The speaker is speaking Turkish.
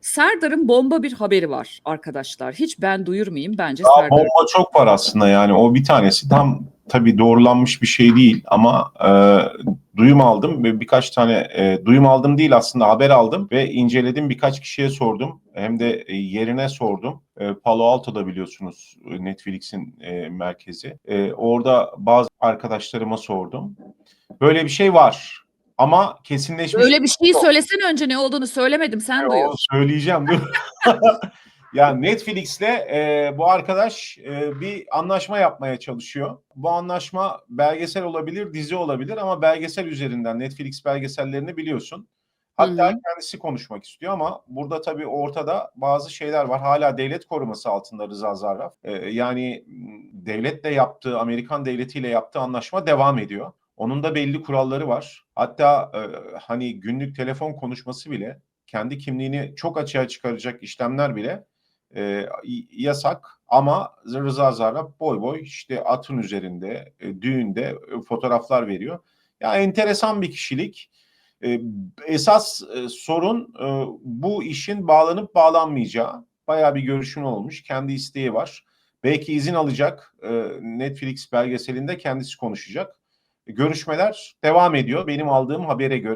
Serdar'ın bomba bir haberi var arkadaşlar. Hiç ben duyurmayayım bence Daha Serdar. bomba çok var aslında yani o bir tanesi tam tabii doğrulanmış bir şey değil ama e, duyum aldım ve birkaç tane e, duyum aldım değil aslında haber aldım ve inceledim birkaç kişiye sordum hem de e, yerine sordum. E, Palo Alto'da biliyorsunuz e, Netflix'in e, merkezi. E, orada bazı arkadaşlarıma sordum. Böyle bir şey var ama kesinleşmiş Öyle bir şeyi söylesene önce ne olduğunu söylemedim sen o duyuyor. söyleyeceğim. ya Netflix'le e, bu arkadaş e, bir anlaşma yapmaya çalışıyor. Bu anlaşma belgesel olabilir, dizi olabilir ama belgesel üzerinden Netflix belgesellerini biliyorsun. Hatta hı. kendisi konuşmak istiyor ama burada tabii ortada bazı şeyler var. Hala devlet koruması altında Rıza Zarrab. E, yani devletle yaptığı, Amerikan devletiyle yaptığı anlaşma devam ediyor. Onun da belli kuralları var. Hatta e, hani günlük telefon konuşması bile kendi kimliğini çok açığa çıkaracak işlemler bile e, yasak ama Rıza Zarrab boy boy işte atın üzerinde e, düğünde e, fotoğraflar veriyor. Ya enteresan bir kişilik. E, esas e, sorun e, bu işin bağlanıp bağlanmayacağı. Bayağı bir görüşme olmuş. Kendi isteği var. Belki izin alacak. E, Netflix belgeselinde kendisi konuşacak. Görüşmeler devam ediyor. Benim aldığım habere göre.